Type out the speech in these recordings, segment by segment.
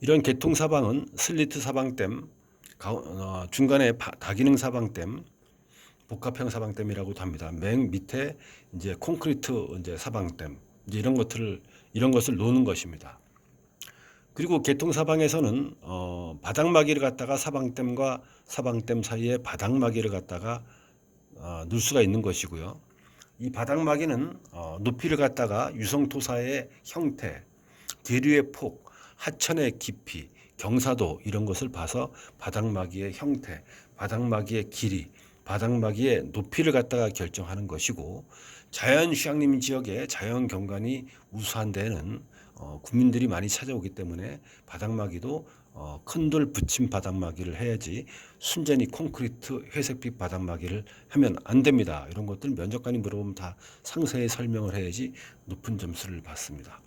이런 개통 사방은 슬리트 사방댐, 가- 어, 중간에 바- 다기능 사방댐, 복합형 사방댐이라고도 합니다. 맨 밑에 이제 콘크리트 이제 사방댐 이제 이런 것들을 이런 것을 놓는 것입니다. 그리고 개통 사방에서는 어, 바닥마기를 갖다가 사방댐과 사방댐 사이에 바닥마기를 갖다가 어, 넣을 수가 있는 것이고요. 이 바닥마기는 어, 높이를 갖다가 유성토사의 형태, 계류의 폭, 하천의 깊이, 경사도 이런 것을 봐서 바닥마기의 형태, 바닥마기의 길이, 바닥마기의 높이를 갖다가 결정하는 것이고 자연 휴양림 지역에 자연 경관이 우수한 데는 어, 국민들이 많이 찾아오기 때문에 바닥마기도 어, 큰돌 붙임 바닥마기를 해야지 순전히 콘크리트 회색빛 바닥마기를 하면 안 됩니다. 이런 것들 면접관이 물어보면 다 상세히 설명을 해야지 높은 점수를 받습니다.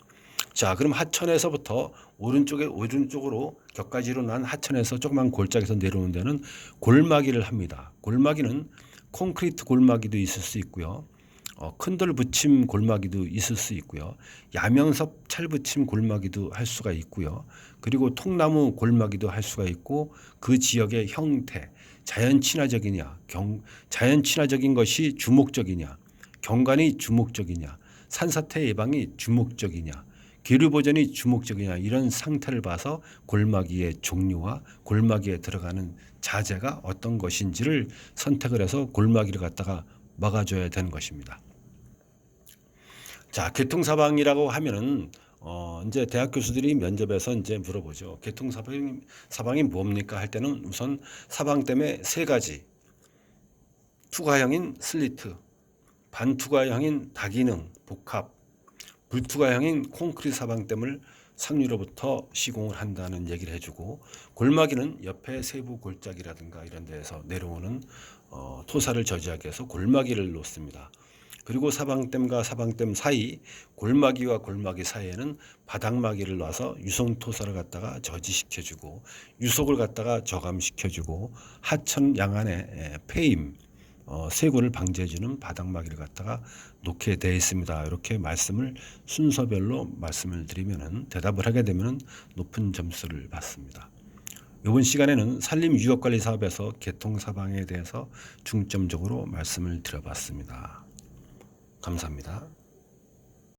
자, 그럼 하천에서부터 오른쪽에 오른쪽으로 격가지로 난 하천에서 조그만 골짜기에서 내려오는 데는 골마기를 합니다. 골마기는 콘크리트 골마기도 있을 수 있고요. 어, 큰돌 붙임 골마기도 있을 수 있고요. 야명섭 찰 붙임 골마기도 할 수가 있고요. 그리고 통나무 골마기도 할 수가 있고 그 지역의 형태, 자연 친화적이냐, 경, 자연 친화적인 것이 주목적이냐, 경관이 주목적이냐, 산사태 예방이 주목적이냐, 기류 보전이 주목적이냐 이런 상태를 봐서 골마기의 종류와 골마기에 들어가는 자재가 어떤 것인지를 선택을 해서 골마기를 갖다가 막아줘야 되는 것입니다. 자, 개통사방이라고 하면은 어 이제 대학 교수들이 면접에서 이제 물어보죠. 개통사방이 사방이 뭡니까 할 때는 우선 사방 때문에 세 가지 투과형인 슬리트, 반투과형인 다기능, 복합, 불투과형인 콘크리트 사방댐을 상류로부터 시공을 한다는 얘기를 해주고 골마기는 옆에 세부 골짜기라든가 이런 데에서 내려오는 어, 토사를 저지하기 위해서 골마기를 놓습니다. 그리고 사방댐과 사방댐 사이 골마기와 골마기 사이에는 바닥마기를 놔서 유성토사를 갖다가 저지시켜주고 유속을 갖다가 저감시켜주고 하천 양안에 에, 폐임 어, 세고를 방지해주는 바닥마기를 갖다가 놓게 되어 있습니다. 이렇게 말씀을 순서별로 말씀을 드리면은 대답을 하게 되면은 높은 점수를 받습니다. 이번 시간에는 산림 유역관리 사업에서 개통 사방에 대해서 중점적으로 말씀을 드려봤습니다. 감사합니다.